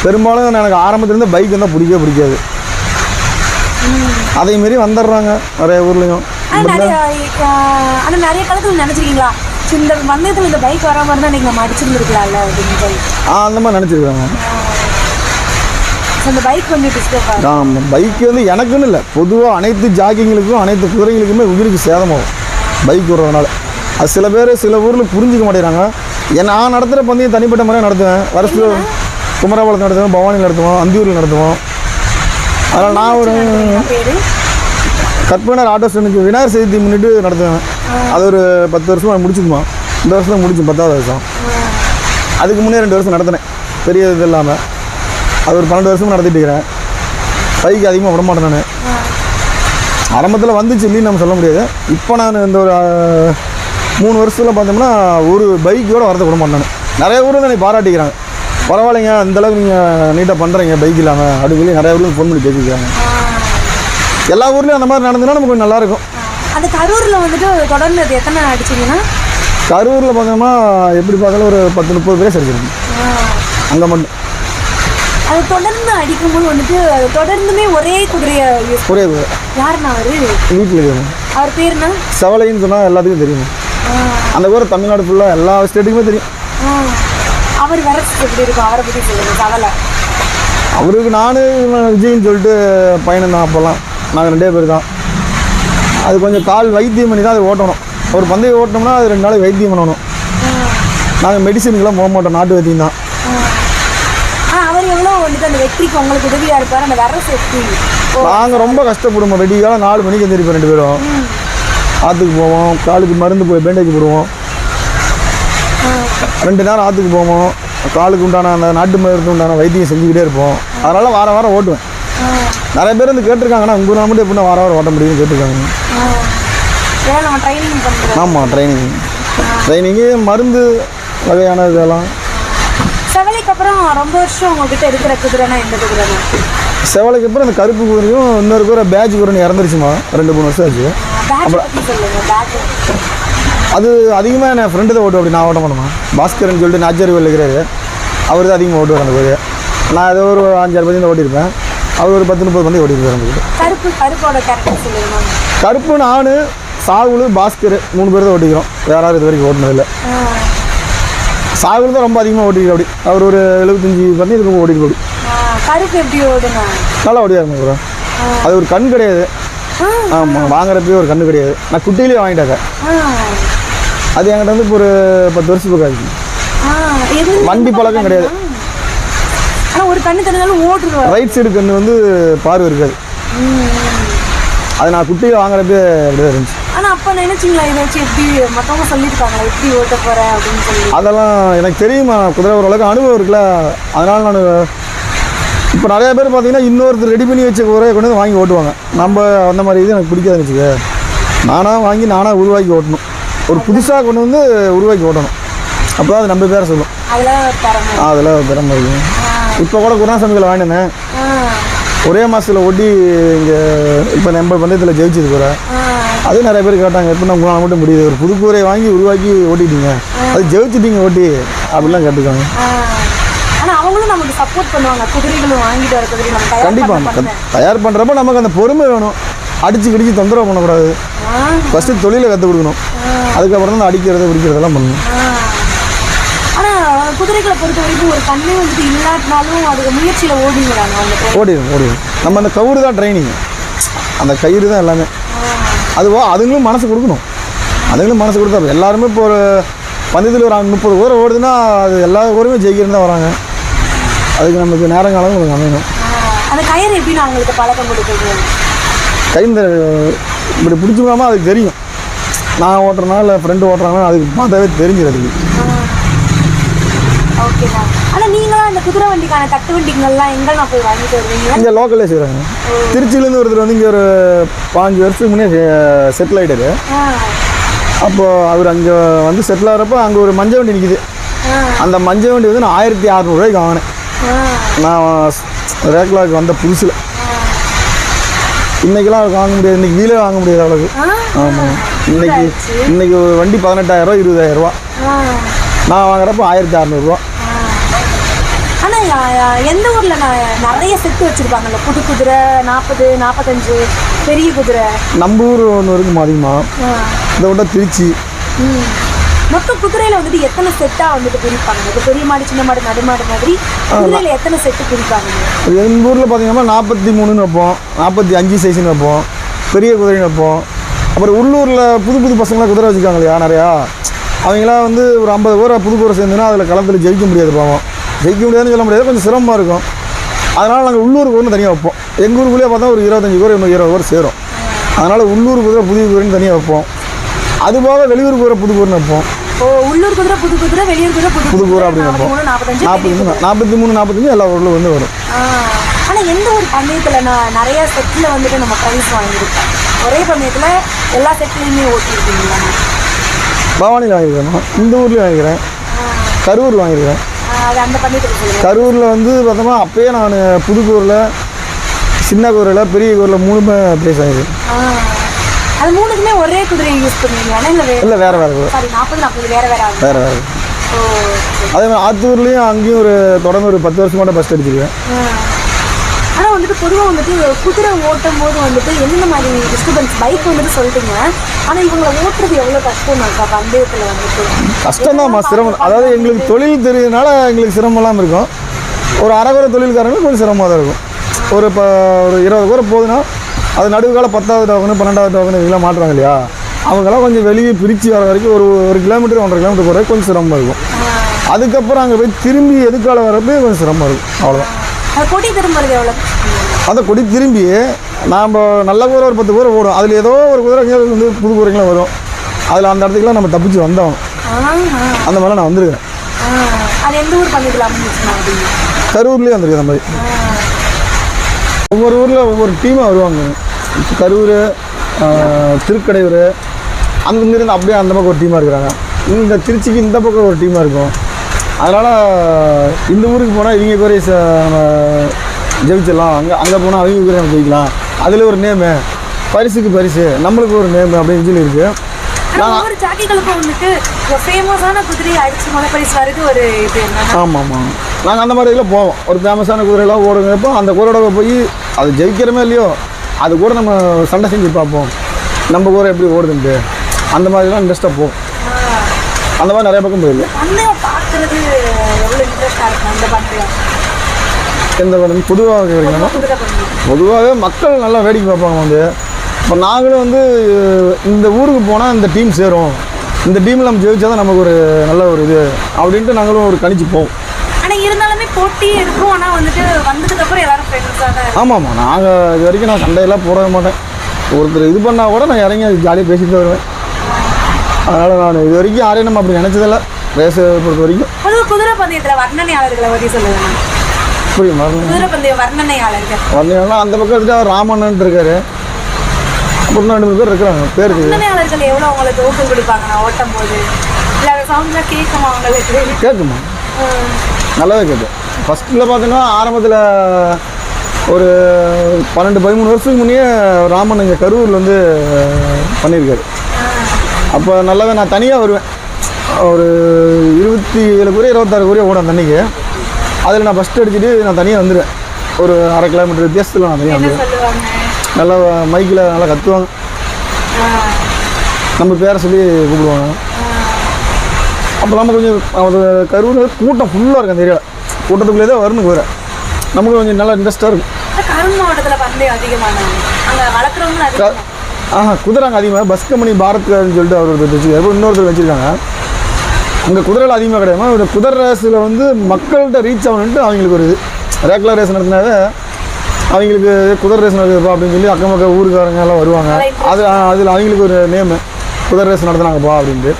Speaker 1: பெரும்பாலும் எனக்கு ஆரம்பத்துலேருந்து பைக் வந்தால் பிடிக்கவே பிடிக்காது. அதே மாரி வந்துடுறாங்க நிறைய ஊர்லேயும்.
Speaker 2: ஆனால் நிறைய காலத்தில் நினச்சிருக்கீங்களா? இந்த பந்தயத்தில் இந்த பைக் வராம இருந்தால் நீங்கள் நம்ம அடிச்சிருந்துருக்கலாம்ல அப்படின்னு சொல்லி.
Speaker 1: ஆ அந்த மாதிரி நினச்சிருக்காங்க
Speaker 2: அந்த பைக் கொஞ்சம் டிஸ்டர்ப்
Speaker 1: நான் பைக் வந்து எனக்குன்னு இல்லை. பொதுவாக அனைத்து ஜாக்கிங்களுக்கும் அனைத்து குதிரைங்களுக்குமே உயிருக்கு சேதமாகும். பைக் விடுறதுனால அது சில பேர் சில ஊரில் புரிஞ்சிக்க மாட்டேங்கிறாங்க. ஏன் நான் நடத்துகிற பந்தயம் தனிப்பட்ட முறையாக நடத்துவேன். வருஷத்தில் குமராபாளத்தில் நடத்துவேன் பவானியில் நடத்துவோம் அந்தியூரில் நடத்துவோம். அதனால் நான் ஒரு கற்பனர் ஆட்டோ ஸ்டாண்டுக்கு விநாயகர் சதுர்த்தி முன்னிட்டு நடத்துவேன். அது ஒரு பத்து வருஷமாக முடிச்சுக்குமா? இந்த வருஷம் முடிச்சு பத்தாவது வருஷம். அதுக்கு முன்னே ரெண்டு வருஷம் நடத்தினேன். பெரிய இது இல்லாமல் அது ஒரு பன்னெண்டு வருஷமும் நடத்திட்டு இருக்கிறேன். பைக்கு அதிகமாக விட மாட்டேன் நான். ஆரம்பத்தில் வந்துச்சு இல்லைன்னு நம்ம சொல்ல முடியாது. இப்போ நான் இந்த ஒரு மூணு வருஷத்தில் பார்த்தோம்னா ஒரு பைக்கோட வரதை மாட்டேன் நான். நிறைய ஊரில் என்னை பாராட்டிக்கிறாங்க. பரவாயில்லைங்க இந்த அளவுக்கு நீங்கள் நீட்டாக பண்ணுறீங்க பைக் இல்லாமல் அப்படி சொல்லி நிறைய ஊரில் ஃபோன் பண்ணி பேசிக்கிறாங்க. எல்லா ஊர்லேயும் அந்த மாதிரி நடந்ததுன்னா நமக்கு கொஞ்சம் நல்லாயிருக்கும்.
Speaker 2: அந்த கரூர்ல வந்துட்டு தொடர்ந்து அது எத்தனை அடிச்சீங்கன்னா
Speaker 1: கரூரில் பார்த்தோம்னா எப்படி பார்த்தாலும் ஒரு பத்து முப்பது பேர் சரிச்சிருக்கு அங்கே மட்டும்.
Speaker 2: அது தொடர்ந்து அடிக்கும்போது வந்துட்டு அது தொடர்ந்துமே ஒரே குதிரையை
Speaker 1: ஒரே குதிரை.
Speaker 2: யாருன்னா அவரு?
Speaker 1: வீட்டில்
Speaker 2: அவர் பேருனா
Speaker 1: செவலைன்னு சொன்னால் எல்லாத்துக்கும் தெரியும். அந்த ஊரை தமிழ்நாடு ஃபுல்லாக எல்லா ஸ்டேட்டுக்குமே தெரியும்.
Speaker 2: அவர் வரச்சு எப்படி இருக்கும்? அவரை பத்தி சொல்லுங்க கவலை.
Speaker 1: அவருக்கு நான் விஜய்னு சொல்லிட்டு பையன் தான் அப்போல்லாம் நாங்கள் ரெண்டே பேர் தான். அது கொஞ்சம் கால் வைத்தியம் பண்ணி தான் அது ஓட்டணும். ஒரு பந்தயம் ஓட்டினோம்னா அது ரெண்டு நாளைக்கு வைத்தியம் பண்ணணும். நாங்கள் மெடிசனுக்கெல்லாம் போக மாட்டோம் நாட்டு வைத்தியம் தான்.
Speaker 2: அவர் எவ்வளோ வந்துட்டு அந்த வெற்றிக்கு உங்களுக்கு உதவியா இருப்பாரு? அந்த வர சேஃப்டி
Speaker 1: நாங்கள் ரொம்ப கஷ்டப்படுவோம். வெடிக்கால நாலு மணிக்கு எந்திரிப்போம் ரெண்டு பேரும். ஆற்றுக்கு போவோம். காலுக்கு மருந்து போய் பேண்டேஜ் போடுவோம். ரெண்டு நேரம் ஆற்றுக்கு போவோம். காலுக்கு உண்டான அந்த நாட்டு மருந்து உண்டான வைத்தியம் செஞ்சுக்கிட்டே இருப்போம். அதனால் வாரம் வாரம் ஓட்டுவேன். நிறைய பேர் வந்து கேட்டிருக்காங்கன்னா உங்கள் நான் மட்டும் எப்படின்னா வாரம் வாரம் ஓட்ட முடியும்னு கேட்டிருக்காங்க. ஆமாம் ட்ரைனிங் ட்ரைனிங்கு மருந்து வகையான இதெல்லாம்.
Speaker 2: செவலைக்கு அப்புறம் ரொம்ப வருஷம் உங்ககிட்ட இருக்கிற குதிரைனா எந்த குதிரை
Speaker 1: செவலைக்கு அப்புறம் இந்த கருப்பு குதிரையும் இன்னொரு குதிரை பேட்ச் குதிரை இறந்துருச்சுமா ரெண்டு மூணு வருஷம் ஆச்சு.
Speaker 2: பேட்ச்
Speaker 1: அது அதிகமாக என் ஃப்ரெண்டு தான் ஓட்டு அப்படி நான் ஓட்ட மாட்டோமா பாஸ்கர்னு சொல்லிட்டு நாச்சரி இருக்கிறாரு. அவர் தான் அதிகமாக ஓட்டுவார் அந்த கோயில். நான் ஏதோ ஒரு அஞ்சாறு பந்தி ஓட்டியிருப்பேன். அவர் ஒரு பத்து முப்பது பந்தி ஓட்டியிருப்பார் அந்த
Speaker 2: கருப்பு கருப்போட
Speaker 1: கருப்பு நான் சாகுலு பாஸ்கர் மூணு பேர் தான் ஓட்டிக்கிறோம். வேற யாரும் இது வரைக்கும் ஓட்டினதில்லை சாகுல் தான் ரொம்ப அதிகமாக ஓட்டிக்கிறோம் அப்படி. அவர் ஒரு எழுபத்தஞ்சி பந்தி இருக்கும் ஓட்டிட்டு அப்படி
Speaker 2: கருப்பு எப்படி ஓடுங்க
Speaker 1: நல்லா ஓடியாருங்க ப்ரோ அது ஒரு கண் கிடையாது. ஆமாம் வாங்குறப்பயே ஒரு கண்ணு கிடையாது. நான் குட்டியிலே வாங்கிட்டாங்க. அது என்கிட்ட வந்து இப்போ ஒரு பத்து வருஷம் ஆச்சு. வண்டி பழக்கம் கிடையாது.
Speaker 2: ஒரு கண்ணு தெரிஞ்சாலும் ஓட்டுருவார்
Speaker 1: ரைட் சைடு கண்ணு வந்து பார்வை இருக்காது. அது நான் குட்டியில் வாங்குறப்பே அப்படியே இருந்துச்சு.
Speaker 2: ஆனா அப்ப நினைச்சீங்களா இதை வச்சு எப்படி மத்தவங்க சொல்லியிருக்காங்களா? எப்படி ஓட்ட போற அப்படின்னு சொல்லி?
Speaker 1: அதெல்லாம் எனக்கு தெரியுமா குதிரை ஓரளவுக்கு அனுபவம் இருக்குல்ல. அதனால் நான் இப்போ நிறைய பேர் பார்த்தீங்கன்னா இன்னொருத்தர் ரெடி பண்ணி வச்ச குதிரையை கொண்டு வந்து வாங்கி ஓட்டுவாங்க. நம்ம அந்த மாதிரி இது எனக்கு பிடிக்காதுன்னு வச்சுக்க நானாக வாங்கி நானாக உருவாக்கி ஓட்டணும். ஒரு புதுசாக கொண்டு வந்து உருவாக்கி ஓட்டணும். அப்போ தான் அது நம்ம பேரை சொல்லும்.
Speaker 2: அதுல தரணும்
Speaker 1: அதில் திறமை இருக்கும். இப்போ கூட குருணாசாமிகளை வாங்கினேன். ஒரே மாதத்தில் ஓட்டி இங்கே இப்போ நம்ம பந்தயத்தில் ஜெயிச்சது கூட அது நிறைய பேர் கேட்டாங்க. எப்படி நம்ம மட்டும் முடியுது. ஒரு புது கூரையை வாங்கி உருவாக்கி ஓட்டிட்டீங்க. அது ஜெயிச்சிட்டீங்க ஓட்டி. அப்படிலாம் கேட்டுக்காங்க
Speaker 2: ஆ. ஆனா அவங்களும் நமக்கு சப்போர்ட் பண்ணுவாங்க. குதிரைகளும் வாங்கிட்டு வர குதிரை நம்ம தயார்
Speaker 1: கண்டிப்பாக. தயார் பண்ணுறப்ப நமக்கு அந்த பொறுமை வேணும். அடிச்சு கிடிச்சு தொந்தரவு பண்ணக்கூடாது. ஃபஸ்ட்டு தொழிலை கற்றுக் கொடுக்கணும். அதுக்கப்புறம் தான் அடிக்கிறது பிடிக்கிறதெல்லாம் பண்ணணும்.
Speaker 2: குதிரைகளை பொறுத்த வரைக்கும் ஒரு கண்ணே வந்துட்டு இல்லாட்டினாலும் அதுக்கு முயற்சியில ஓடிங்கிறாங்க அவங்க
Speaker 1: ஓடிடும் ஓடிடும் நம்ம அந்த கவுரு தான் ட்ரைனிங் அந்த கயிறு தான் எல்லாமே. அதுவோ அதுங்களும் மனசு கொடுக்கணும். அதுங்களும் மனசு கொடுத்தா எல்லாருமே இப்போ ஒரு பந்தயத்தில் ஒரு முப்பது ஓவர் ஓடுதுன்னா அது எல்லா ஊருமே ஜெயிக்கிறன்னு தான் வராங்க. அதுக்கு நமக்கு நேரங்காலம் நமக்கு அமையணும்.
Speaker 2: அந்த கயிறு எப்படி நான் உங்களுக்கு பழக்கம் கொடுக்குறது?
Speaker 1: கை இந்த இப்படி பிடிச்சிக்கலாமா அதுக்கு தெரியும். நான் ஓட்டுறனா இல்லை ஃப்ரெண்டு ஓட்டுறாங்கன்னா அதுக்கு பார்த்தாவே தெரிஞ்சிடும் அதுக்கு
Speaker 2: ஓகேண்ணா ஆனா நீங்களும் அந்த குதிரை வண்டிக்கான தட்டு வண்டிங்கள்லாம் எங்கெல்லாம் போய் வாங்கிட்டு வருவீங்க?
Speaker 1: இங்கே லோக்கல்லே செய்கிறாங்க திருச்சியிலேருந்து ஒருத்தர் வந்து இங்கே ஒரு பாஞ்சு வருஷத்துக்கு முன்னே செட்டில் ஆகிட்டாரு அப்போது அவர் அங்கே வந்து செட்டில் ஆகிறப்போ அங்கே ஒரு மஞ்சள் வண்டி நிற்கிது அந்த மஞ்சள் வண்டி வந்து நான் ஆயிரத்தி அறநூறுவாய்க்கு வாங்கினேன். நான் ரேக்லாவுக்கு வந்த புதுசில். இன்றைக்கெல்லாம் வாங்க முடியாது. இன்றைக்கி வீலே வாங்க முடியாது அவ்வளோக்கு
Speaker 2: ஆ,
Speaker 1: ஆமாம் இன்னைக்கு இன்னைக்கு ஒரு வண்டி பதினெட்டாயிரரூவா இருபதாயிரரூவா
Speaker 2: ஆ.
Speaker 1: நான் வாங்குறப்போ ஆயிரத்தி அறநூறுவா.
Speaker 2: எந்த ஊர்ல நான் நிறைய செட்டு வச்சிருப்பாங்கல்ல? புது குதிரை நாற்பது நாற்பத்தஞ்சு பெரிய குதிரை.
Speaker 1: நம்ம ஊர் ஒன்று இருக்குமா அதிகமாக இதை விட திருச்சி.
Speaker 2: மொத்த குதிரையில வந்துட்டு எத்தனை செட்டா வந்துட்டு பிரிப்பாங்க? இப்போ பெரிய மாடு சின்ன மாடு நடுமாடு மாதிரி குதிரையில எத்தனை செட்டு பிரிப்பாங்க?
Speaker 1: எங்கள் ஊரில் பார்த்தீங்கன்னா நாற்பத்தி மூணுன்னு வைப்போம் நாற்பத்தி அஞ்சு சைஸ்னு வைப்போம் பெரிய குதிரைன்னு வைப்போம். அப்புறம் உள்ளூரில் புது புது பசங்களாம் குதிரை வச்சுருக்காங்க இல்லையா நிறையா. அவங்களாம் வந்து ஒரு ஐம்பது பேர் புது குதிரை சேர்ந்துன்னா அதில் களத்தில் ஜெயிக்க முடியாது பாவம். ஜெயிக்க முடியாதுன்னு சொல்ல முடியாது கொஞ்சம் சிரமமாக இருக்கும். அதனால் நாங்கள் உள்ளூருக்கு ஒன்று தனியாக வைப்போம். எங்கள் ஊருக்குள்ளேயே பார்த்தா ஒரு இருபத்தஞ்சி பேர் இன்னும் இருபது பேர் சேரும். அதனால் உள்ளூர் குதிரை புதிய குதிரைன்னு தனியாக வைப்போம். அது போக வெளியூர் குதிரை புது குதிரைன்னு வைப்போம்.
Speaker 2: ஓ உள்ளூர் குதிரை புது குதிரை வெளியூர் குதிரை புது
Speaker 1: புது குதிரை. அப்படி
Speaker 2: நாற்பத்தி மூணு நாற்பத்தஞ்சு
Speaker 1: நாற்பத்தி மூணு நாற்பத்தி மூணு நாற்பத்தஞ்சு எல்லா ஊரில் வந்து வரும்.
Speaker 2: ஆஹ். ஆனா எந்த ஒரு பந்தயத்துல நான் நிறைய செட்ல வந்துட்டு நம்ம ப்ரைஸ் வாங்கியிருக்கோம். ஒரே பந்தயத்துல எல்லா செட்லயுமே ஓட்டிருக்கீங்களா
Speaker 1: பவானியில் வாங்கியிருக்கேன் இந்த ஊர்லேயும் வாங்கிக்கிறேன் கரூரில் வாங்கியிருக்கேன்
Speaker 2: பந்தயத்துக்கு சொல்லுங்க.
Speaker 1: கரூரில் வந்து பார்த்தோம்னா அப்பயே நான் புதுக்கூரில் சின்ன கூரில் பெரிய கூரில் மூணுமே ப்ளேஸ் வாங்கியிருக்கேன்.
Speaker 2: அது மூணுக்குமே ஒரே குதிரையை யூஸ் பண்ணுவீங்களா இல்ல வேற
Speaker 1: வேறு
Speaker 2: சாரி நாற்பது நாற்பது வேற வேற
Speaker 1: வேறு வேறு. அதே மாதிரி ஆத்தூர்லேயும் அங்கேயும் ஒரு தொடர்ந்து ஒரு பத்து வருஷமாட்ட ஃபஸ்ட் அடிச்சிருக்கேன்.
Speaker 2: ஆஹ். ஆனா வந்துட்டு பொதுவா வந்துட்டு குதிரை ஓட்டும் போது வந்துட்டு என்னென்ன மாதிரி டிஸ்டர்பன்ஸ் பைக் வந்துட்டு சொல்லிட்டீங்க. ஆனா இவங்களை ஓட்டுறது எவ்வளவு கஷ்டம் இருக்கா? பந்தயத்துல வந்துட்டு.
Speaker 1: கஷ்டம்தான்மா சிரமம். அதாவது எங்களுக்கு தொழில் தெரியுதுனால எங்களுக்கு சிரமம்லாம் இருக்கும். ஒரு அரைகுறை தொழில்காரங்களுக்கு கொஞ்சம் சிரமமாக தான் இருக்கும். ஒரு இப்போ ஒரு இருபது குறை போகுதுன்னா அது நடுவுக்கால பத்தாவது டோக்கனு பன்னெண்டாவது டோக்கனு இதெல்லாம் மாட்டுறாங்க இல்லையா? அவங்கெல்லாம் கொஞ்சம் வெளியே பிரித்து வர வரைக்கும் ஒரு ஒரு கிலோமீட்டர் ஒன்றரை கிலோமீட்டர் போகிற கொஞ்சம் சிரமமாக இருக்கும். அதுக்கப்புறம் அங்கே போய் திரும்பி எதுக்கால வரப்போ கொஞ்சம் சிரமமாக இருக்கும். அவ்வளோதான்
Speaker 2: அது கொடி திரும்புறது எவ்வளவு?
Speaker 1: அந்த கொடி திரும்பி நாம் நல்ல குதிரை ஒரு பத்து குதிரை ஓடும். அதில் ஏதோ ஒரு குதிரை வந்து புது குதிரைங்களாம் வரும். அதில் அந்த இடத்துக்குலாம் நம்ம தப்பிச்சு வந்தோம். அந்த மாதிரிலாம் நான் வந்திருக்கிறேன் கரூர்லேயே வந்திருக்கேன் அந்த மாதிரி. ஒவ்வொரு ஊரில் ஒவ்வொரு டீமாக வருவாங்க. கரூர் திருக்கடையூர் அங்கேருந்து அப்படியே அந்த பக்கம் ஒரு டீமாக இருக்கிறாங்க. இந்த திருச்சிக்கு இந்த பக்கம் ஒரு டீமாக இருக்கும். அதனால் இந்த ஊருக்கு போனால் இவங்க குறைய நம்ம ஜெயிச்சிடலாம். அங்கே அங்கே போனால் அவங்க குறைய நம்ம ஜெயிக்கலாம். அதில் ஒரு நேமு பரிசுக்கு பரிசு நம்மளுக்கு ஒரு நேமு அப்படின்னு சொல்லி இருக்குது
Speaker 2: ஆனா ஒவ்வொரு ஜாக்கிகளுக்கும் வந்துட்டு ஃபேமஸான குதிரையை அடிச்சு மலைப்பரிசு வரது ஒரு இது என்னன்னா
Speaker 1: ஆமாம் ஆமாம். நாங்கள் அந்த மாதிரி இதில் போவோம். ஒரு ஃபேமஸான குதிரையெல்லாம் ஓடுங்கிறப்போ அந்த குதிரையோட போய் அது ஜெயிக்கிறோமே இல்லையோ அது கூட நம்ம சண்டை செஞ்சு பார்ப்போம். நம்ம குதிரை எப்படி ஓடுதுன்ட்டு. அந்த மாதிரிலாம் இன்ட்ரெஸ்ட்டாக போவோம் அந்த மாதிரி நிறைய பக்கம் போயிருக்கு
Speaker 2: பந்தயம்
Speaker 1: எந்த படம்? பொதுவாக கேட்குறீங்கன்னா பொதுவாகவே மக்கள் நல்லா வேடிக்கை பார்ப்பாங்க வந்து. இப்போ நாங்களும் வந்து இந்த ஊருக்கு போனால் இந்த டீம் சேரும். இந்த டீமில் நம்ம ஜெயிச்சா தான் நமக்கு ஒரு நல்ல ஒரு இது. அப்படின்ட்டு நாங்களும் ஒரு கணிச்சு போவோம்.
Speaker 2: போட்டியே இருக்கும். ஆனா வந்துட்டு வந்ததுக்கு அப்புறம் எல்லாரும் ஃப்ரெண்ட்ஸாக தான்.
Speaker 1: ஆமாம் ஆமாம் நாங்கள் இது வரைக்கும் நான் சண்டையெல்லாம் போடவே மாட்டேன். ஒருத்தர் இது பண்ணால் கூட நான் இறங்கி ஜாலியாக பேசிட்டு வருவேன். அதனால் நான் இது வரைக்கும் யாரையும் நம்ம அப்படி நினச்சதில்ல. ரேஸை பொறுத்த வரைக்கும்.
Speaker 2: பொதுவா குதிரை பந்தயத்துல வர்ணனையாளர்களை பத்தி சொல்லுங்க.
Speaker 1: புரியும் மரணம்
Speaker 2: குதிரை பந்தய வர்ணனையாளர்கள்.
Speaker 1: வந்தீங்கன்னா அந்த பக்கம் எடுத்தா ராமண்ணன் இருக்காரு. அப்புறம் ரெண்டு மூணு பேர் இருக்கிறாங்க. பேர்
Speaker 2: வர்ணனையாளர்கள் எவ்வளவு உங்களுக்கு ஊக்கம் கொடுப்பாங்க? நான் ஓட்டும் போது. இல்ல சவுண்ட்லாம் கேட்குமா உங்களுக்கு?
Speaker 1: கேட்குமா. நல்லாவே கேட்கும் ஃபஸ்ட்டில் பார்த்தீங்கன்னா ஆரம்பத்தில் ஒரு பன்னெண்டு பதிமூணு வருஷத்துக்கு முன்னே ராமன் இங்கே கரூரில் வந்து பண்ணியிருக்காரு அப்போ நல்லாவே நான் தனியாக வருவேன். ஒரு இருபத்தி ஏழு குறைய இருபத்தாறு குறைய ஓடும் அன்னைக்கு. அதில் நான் ஃபஸ்ட்டு அடிச்சுட்டு நான் தனியாக வந்துடுவேன் ஒரு அரை கிலோமீட்டர் வித்தியாசத்தில் நான் தனியாக வந்துடுவேன் நல்லா மைக்கில் நல்லா கத்துவாங்க.
Speaker 2: ஆஹ்.
Speaker 1: நம்ம பேரை சொல்லி கூப்பிடுவாங்க. அப்போ நம்ம கொஞ்சம் அது கரூர் கூட்டம் ஃபுல்லாக இருக்கும் அந்த ஏரியாவில் கூட்டத்துக்குள்ளே தான் வரணும் குதிரை நமக்கு கொஞ்சம் நல்லா இன்ட்ரெஸ்ட்டாக இருக்கும்.
Speaker 2: கரூர் மாவட்டத்துல அதிகமானாங்க அங்க
Speaker 1: ஆஹா குதிரை அங்கே அதிகமாக பஸ் கம்பெனி பாரத்கார்னு சொல்லிட்டு அவர் வச்சுருக்காரு. இன்னொருத்தர் வச்சுருக்காங்க. அங்கே குதிரைகள் அதிகமாக கிடையாது இந்த குதிரை ரேஸில் வந்து மக்கள்கிட்ட ரீச் ஆகணுன்ட்டு அவங்களுக்கு ஒரு இது. ரேக்லர் ரேஸ் நடத்தினாவே அவங்களுக்கு குதிரை ரேஸ் நடக்குதுப்பா அப்படின்னு சொல்லி அக்கம் பக்கம் ஊருக்காரங்க எல்லாம் வருவாங்க. அது அதில் அவங்களுக்கு ஒரு நேமு குதிரை ரேஸ் நடத்துனாங்கப்பா அப்படின்ட்டு.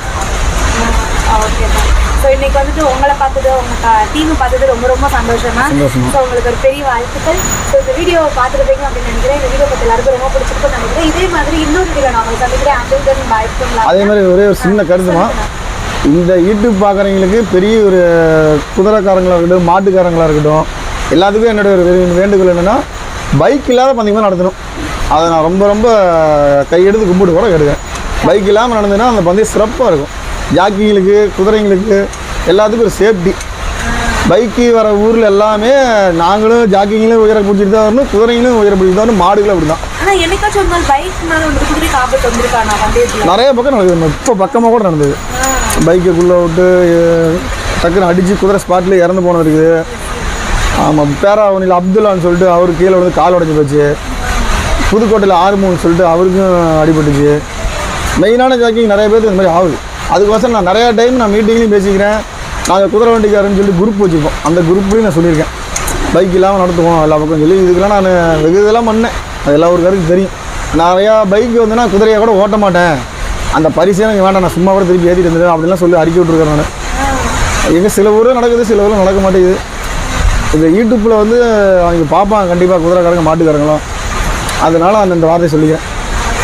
Speaker 2: இன்னைக்கு வந்துட்டு உங்களை பார்த்தது உங்க டீம் பார்த்தது ரொம்ப ரொம்ப சந்தோஷமா. ஸோ உங்களுக்கு ஒரு பெரிய வாழ்த்துக்கள். ஸோ இந்த வீடியோ பார்த்துருப்பீங்க அப்படின்னு நினைக்கிறேன். இந்த வீடியோ பற்றி எல்லாருக்கும் ரொம்ப பிடிச்சிருக்கும்னு நினைக்கிறேன். இதே மாதிரி இன்னொரு வீடியோ நான் உங்களுக்கு சந்திக்கிறேன். பாய்க்கலாம்
Speaker 1: அதே மாதிரி ஒரே ஒரு சின்ன கருத்துமா? இந்த யூடியூப் பார்க்குறவங்களுக்கு பெரிய ஒரு குதிரைக்காரங்களாக இருக்கட்டும் மாட்டுக்காரங்களாக இருக்கட்டும் எல்லாத்துக்கும் என்னுடைய ஒரு வேண்டுகோள் என்னென்னா பைக் இல்லாத பந்தயமாக நடத்தணும். அதை நான் ரொம்ப ரொம்ப கையெடுத்து கும்பிட்டு கூட கேட்டுக்கிறேன் பைக் இல்லாமல் நடந்ததுன்னா அந்த பந்தயம் சிறப்பாக இருக்கும். ஜாக்கிங்களுக்கு குதிரைங்களுக்கு எல்லாத்துக்கும் ஒரு சேஃப்டி பைக்கு வர ஊரில் எல்லாமே நாங்களும் ஜாக்கிங்களும் உயர பிடிச்சிட்டு தான் வரணும் குதிரைங்களும் உயர பிடிச்சிட்டு தான் வரணும் மாடுகளும் அப்படி தான் நிறைய பக்கம் நடக்குது இப்போ பக்கமாக கூட நடந்தது. பைக்குக்குள்ளே விட்டு டக்குன்னு அடித்து குதிரை ஸ்பாட்டில் இறந்து போனது இருக்குது. ஆமாம் பேராவணியில் அப்துல்லான்னு சொல்லிட்டு அவர் கீழே வந்து கால் உடஞ்சி போச்சு. புதுக்கோட்டையில் ஆறுமுகம்னு சொல்லிட்டு அவருக்கும் அடிபட்டுச்சு. மெயினான ஜாக்கிங் நிறைய பேருக்கு இந்த மாதிரி ஆகுது. அதுக்கோசரம் நான் நிறையா டைம் நான் மீட்டிங்லையும் பேசிக்கிறேன். நாங்கள் குதிரை வண்டிக்காரன்னு சொல்லி குரூப் வச்சுருக்கோம். அந்த குரூப்லேயும் நான் சொல்லியிருக்கேன். பைக் இல்லாமல் நடத்துவோம் எல்லா பக்கம் சொல்லி இதுக்கெல்லாம் நான் வெகு இதெல்லாம் பண்ணேன். அது எல்லா ஊருக்காருக்கும் தெரியும். நிறையா பைக் வந்துன்னா குதிரையை கூட ஓட்ட மாட்டேன். அந்த பரிசே எனக்கு வேண்டாம். நான் சும்மா கூட திருப்பி ஏற்றிட்டு இருந்துடுவேன் அப்படிலாம் சொல்லி அறிக்கை விட்ருக்கேன் நான். எங்கே சில ஊரில் நடக்குது சில ஊரில் நடக்க மாட்டேங்குது. இந்த யூடியூப்பில் வந்து அவங்க பார்ப்பாங்க. கண்டிப்பாக குதிரைக்காரங்க மாட்டுக்காரங்களும். அதனால அந்த இந்த வார்த்தையை சொல்லிக்கிறேன்.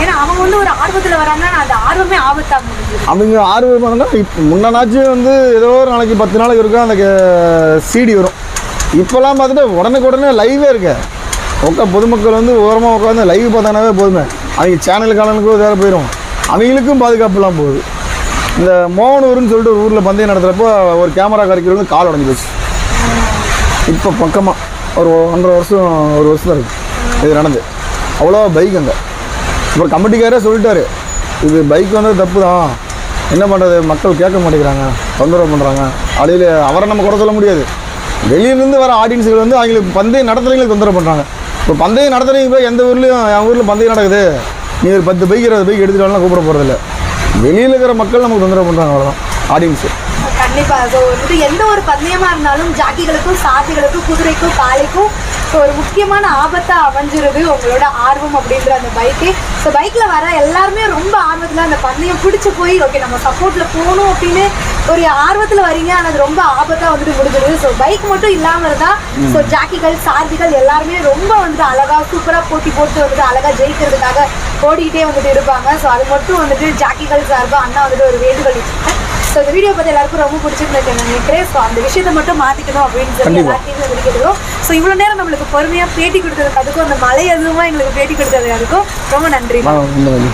Speaker 2: ஏன்னா அவங்க வந்து ஒரு ஆர்வத்தில் வராங்கன்னா அந்த ஆர்வமே ஆபத்தாகும்
Speaker 1: அவங்க ஆர்வம் பண்ணால் இப்போ முன்னனாச்சும் வந்து ஏதோ ஒரு நாளைக்கு பத்து நாளைக்கு இருக்கும் அந்த சிடி வரும். இப்போல்லாம் பார்த்துட்டு உடனுக்குடனே லைவே இருக்க. உட்கா பொதுமக்கள் வந்து ஓரமாக உட்காந்து லைவ் பார்த்தானாவே போதுமே. அவங்க சேனலுக்காரனுக்கும் வேறு போயிடும் அவங்களுக்கும் பாதுகாப்புலாம் போகுது. இந்த மோகனூர்னு சொல்லிட்டு ஒரு ஊரில் பந்தயம் நடத்துகிறப்போ ஒரு கேமரா கரைக்கிற வந்து கால் உடஞ்சி போச்சு. இப்போ பக்கமாக ஒரு ஒன்றரை வருஷம் ஒரு வருஷம் தான் இருக்குது இது நடந்து. அவ்வளோ பைக் அங்கே. அப்புறம் கமிட்டிக்காரே சொல்லிட்டாரு. இது பைக் வந்தது தப்பு தான் என்ன பண்ணுறது மக்கள் கேட்க மாட்டேங்கிறாங்க. தொந்தரவு பண்ணுறாங்க அடையில் அவரை நம்ம குறை சொல்ல முடியாது. வெளியிலேருந்து வர ஆடியன்ஸுகள் வந்து அவங்களுக்கு பந்தயம் நடத்துறவங்களுக்கு தொந்தரவு பண்ணுறாங்க இப்போ பந்தயம் நடத்துறவங்க போய் எந்த ஊர்லேயும் என் ஊரில் பந்தயம் நடக்குது. நீ ஒரு பத்து பைக் இருபது பைக் எடுத்துகிட்டு வரலாம் கூப்பிட போகிறதில்ல வெளியில் இருக்கிற மக்கள் நமக்கு தொந்தரவு பண்ணுறாங்க அவ்வளோதான் ஆடியன்ஸு
Speaker 2: கண்டிப்பா. ஸோ வந்துட்டு எந்த ஒரு பந்தயமா இருந்தாலும் ஜாக்கிகளுக்கும் சாதிகளுக்கும் குதிரைக்கும் காளைக்கும் ஸோ ஒரு முக்கியமான ஆபத்தா அமைஞ்சிருது உங்களோட ஆர்வம் அப்படின்ற அந்த பைக்கு ஸோ பைக்ல வர எல்லாருமே ரொம்ப ஆர்வத்துல அந்த பந்தயம் பிடிச்சு போய் ஓகே நம்ம சப்போர்ட்ல போகணும் அப்படின்னு ஒரு ஆர்வத்துல வரீங்க. ஆனால் அது ரொம்ப ஆபத்தா வந்துட்டு முடிஞ்சிருது. ஸோ பைக் மட்டும் இல்லாம இருந்தா ஸோ ஜாக்கிகள் சாரதிகள் எல்லாருமே ரொம்ப வந்துட்டு அழகா சூப்பரா போட்டி போட்டு வந்துட்டு அழகா ஜெயிக்கிறதுக்காக ஓடிக்கிட்டே வந்துட்டு இருப்பாங்க. ஸோ அது மட்டும் வந்துட்டு ஜாக்கிகள் சார்பாக அண்ணா வந்துட்டு ஒரு வேண்டுகோள் ஸோ இந்த வீடியோ பார்த்து எல்லாருக்கும் ரொம்ப பிடிச்சிருந்தது நான் நினைக்கிறேன்? ஸோ அந்த விஷயத்தை மட்டும் மாற்றிக்கணும் அப்படின்னு சொல்லி. எல்லாத்தையுமே முடிக்கிறோம் ஸோ இவ்வளோ நேரம் நம்மளுக்கு பொறுமையாக பேட்டி கொடுத்ததுக்கு அதுக்கும் அந்த மலை அதுவுமா எங்களுக்கு பேட்டி கொடுத்தது அதுக்கும் ரொம்ப நன்றி.